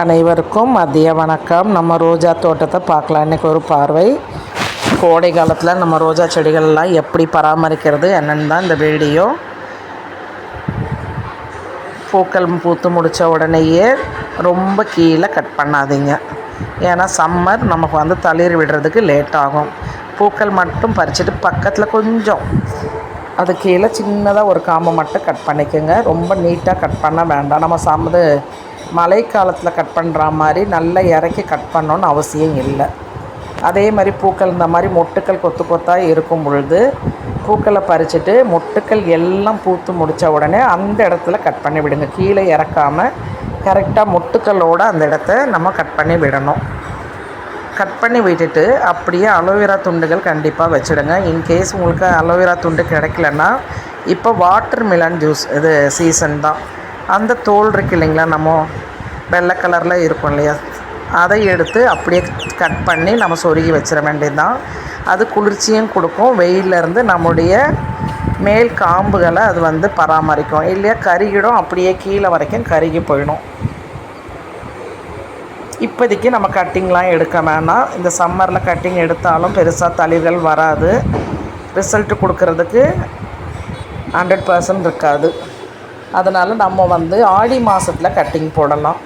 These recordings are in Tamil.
அனைவருக்கும் மதிய வணக்கம். நம்ம ரோஜா தோட்டத்தை பார்க்கலாம். இன்றைக்கி ஒரு பார்வை. கோடை காலத்தில் நம்ம ரோஜா செடிகள்லாம் எப்படி பராமரிக்கிறது என்னென்னு தான் இந்த வீடியோ. பூக்கள் பூத்து முடித்த உடனேயே ரொம்ப கீழே கட் பண்ணாதீங்க. ஏன்னா சம்மர் நமக்கு வந்து தளிர் விடுறதுக்கு லேட் ஆகும். பூக்கள் மட்டும் பறிச்சுட்டு பக்கத்தில் கொஞ்சம். அது கீழே சின்னதாக ஒரு காம்பை மட்டும் கட் பண்ணிக்கோங்க. ரொம்ப நீட்டாக கட் பண்ண வேண்டாம். நம்ம சம்மது மழை காலத்தில் கட் பண்ணுற மாதிரி நல்லா இறக்கி கட் பண்ணணுன்னு அவசியம் இல்லை. அதே மாதிரி பூக்கள் இந்த மாதிரி மொட்டுக்கள் கொத்து கொத்தாக இருக்கும் பொழுது பூக்களை பறிச்சுட்டு மொட்டுக்கள் எல்லாம் பூத்து முடித்த உடனே அந்த இடத்துல கட் பண்ணி விடுங்க. கீழே இறக்காமல் கரெக்டாக மொட்டுக்களோடு அந்த இடத்த நம்ம கட் பண்ணி விடணும். கட் பண்ணி விட்டுட்டு அப்படியே அலோவேரா துண்டுகள் கண்டிப்பாக வச்சுடுங்க. இன்கேஸ் உங்களுக்கு அலோவேரா துண்டு கிடைக்கலன்னா இப்போ வாட்டர் மிலன் ஜூஸ் இது சீசன் தான். அந்த தோல் இருக்கு இல்லைங்களா நம்ம வெள்ளை கலரில் இருக்கும் இல்லையா? அதை எடுத்து அப்படியே கட் பண்ணி நம்ம சொருகி வச்சிட வேண்டியது தான் அது குளிர்ச்சியும் கொடுக்கும். வெயிலிருந்து நம்முடைய மேல் காம்புகளை அது வந்து பராமரிக்கும். இல்லையா கருகிடும். அப்படியே கீழே வரைக்கும் கருகி போயிடும். இப்போதைக்கு நம்ம கட்டிங்லாம் எடுக்க வேணாம். இந்த சம்மரில் கட்டிங் எடுத்தாலும் பெருசாக தளிர்கள் வராது. ரிசல்ட் கொடுக்கறதுக்கு ஹண்ட்ரட் பர்சன்ட் இருக்காது. அதனால் நம்ம வந்து ஆடி மாதத்தில் கட்டிங் போடலாம்.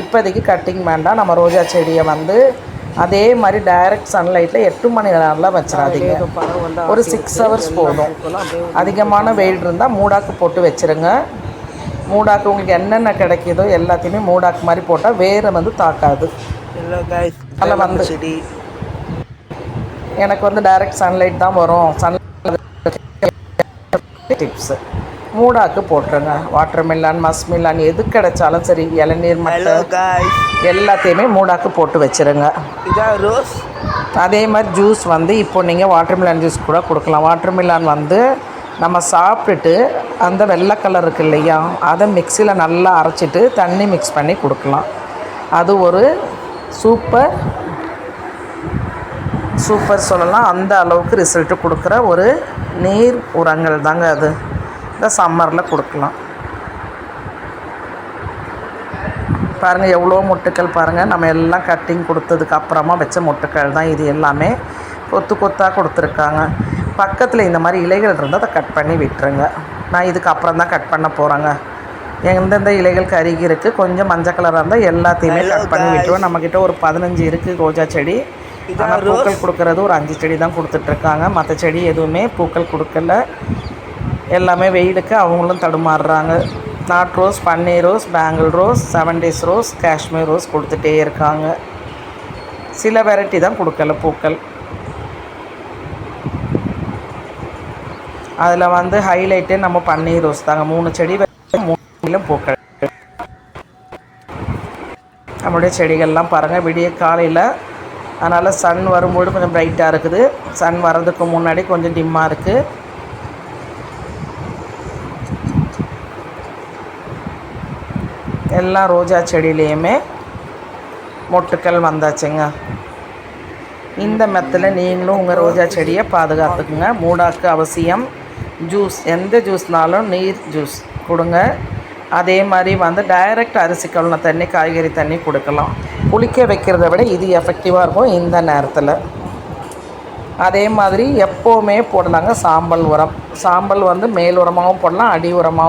இப்போதைக்கு கட்டிங் வேண்டாம். நம்ம ரோஜா செடியை வந்து அதே மாதிரி டைரக்ட் சன்லைட்டில் எட்டு மணி நேரம்லாம் வச்சிடாதீங்க. ஒரு சிக்ஸ் ஹவர்ஸ் போதும். அதிகமான வெயில் இருந்தால் மூடாக்கு போட்டு வச்சுருங்க. மூடாக்கு உங்களுக்கு என்னென்ன கிடைக்குதோ எல்லாத்தையுமே மூடாக்கு மாதிரி போட்டால் வேறு வந்து தாக்காது. அதில் வந்து செடி. எனக்கு வந்து டைரக்ட் சன்லைட் தான் வரும். சன் டிப்ஸு மூடாக்கு போட்டுருங்க. வாட்டர் மில்லான் மஸ் மில்லான் எது கிடைச்சாலும் சரி இளநீர் மட்டை. எல்லாத்தையுமே மூடாக்கு போட்டு வச்சுருங்க. இதான் ரோஸ்? அதே மாதிரி ஜூஸ் வந்து இப்போ நீங்கள் வாட்டர் மிலான் ஜூஸ் கூட கொடுக்கலாம். வாட்டர் மிலான் வந்து நம்ம சாப்பிட்டுட்டு அந்த வெள்ளை கலர் இருக்கு இல்லையா அதை மிக்சியில் நல்லா அரைச்சிட்டு தண்ணி மிக்ஸ் பண்ணி கொடுக்கலாம். அது ஒரு சூப்பர் சூப்பர் சொல்லலாம். அந்த அளவுக்கு ரிசல்ட்டு கொடுக்குற ஒரு நீர் உரங்கள் தாங்க அது. இந்த சம்மரில் கொடுக்கலாம். பாருங்கள் எவ்வளோ மொட்டுக்கள் பாருங்கள் நம்ம எல்லாம் கட்டிங் கொடுத்ததுக்கு அப்புறமா வச்ச மொட்டுக்கள் தான் இது எல்லாமே கொத்து கொத்தாக கொடுத்துருக்காங்க. பக்கத்தில் இந்த மாதிரி இலைகள் இருந்தால் அதை கட் பண்ணி விட்டுருங்க. நான் இதுக்கு அப்புறம் தான் கட் பண்ண போகிறேங்க எந்தெந்த இலைகள் கருகி இருக்குது கொஞ்சம் மஞ்சள் கலராக இருந்தால் எல்லாத்தையுமே கட் பண்ணி. விட்டுருவோம். நம்மக்கிட்ட ஒரு பதினஞ்சு இருக்குது ரோஜா செடி. ஆனால். பூக்கள் கொடுக்கறது ஒரு அஞ்சு செடி தான் கொடுத்துட்ருக்காங்க மற்ற செடி எதுவுமே பூக்கள் கொடுக்கல. எல்லாமே வெயிலுக்கு அவங்களும் தடுமாறுறாங்க. நாட் ரோஸ் பன்னீர் rose bangle rose seven days rose Kashmir rose கொடுத்துட்டே இருக்காங்க. சில வெரைட்டி தான் கொடுக்கல பூக்கள். அதில் வந்து ஹைலைட்டே நம்ம பன்னீர் ரோஸ் தாங்க. மூணு செடி வச்சு பூக்கள். நம்மளுடைய செடிகள்லாம் பாருங்கள் விடிய காலையில் அதனால் சன் வரும்போது கொஞ்சம் பிரைட்டாக இருக்குது. சன் வர்றதுக்கு முன்னாடி கொஞ்சம் டிம்மாக இருக்குது எல்லா ரோஜா செடியிலையுமே மொட்டுக்கள் வந்தாச்சுங்க இந்த மெத்தில் நீங்களும் உங்கள் ரோஜா செடியை பாதுகாத்துக்குங்க மூடாக்கு அவசியம் ஜூஸ் எந்த ஜூஸ்னாலும் நீர் ஜூஸ் கொடுங்க அதே மாதிரி வந்து டைரக்ட் அரிசி கழுன தண்ணி காய்கறி தண்ணி கொடுக்கலாம் குளிக்க வைக்கிறத விட இது எஃபெக்டிவாக இருக்கும் இந்த நேரத்தில் அதே மாதிரி எப்போவுமே போடலாங்க சாம்பல் உரம் சாம்பல் வந்து மேல் உரமாகவும் போடலாம் அடி உரமாகவும்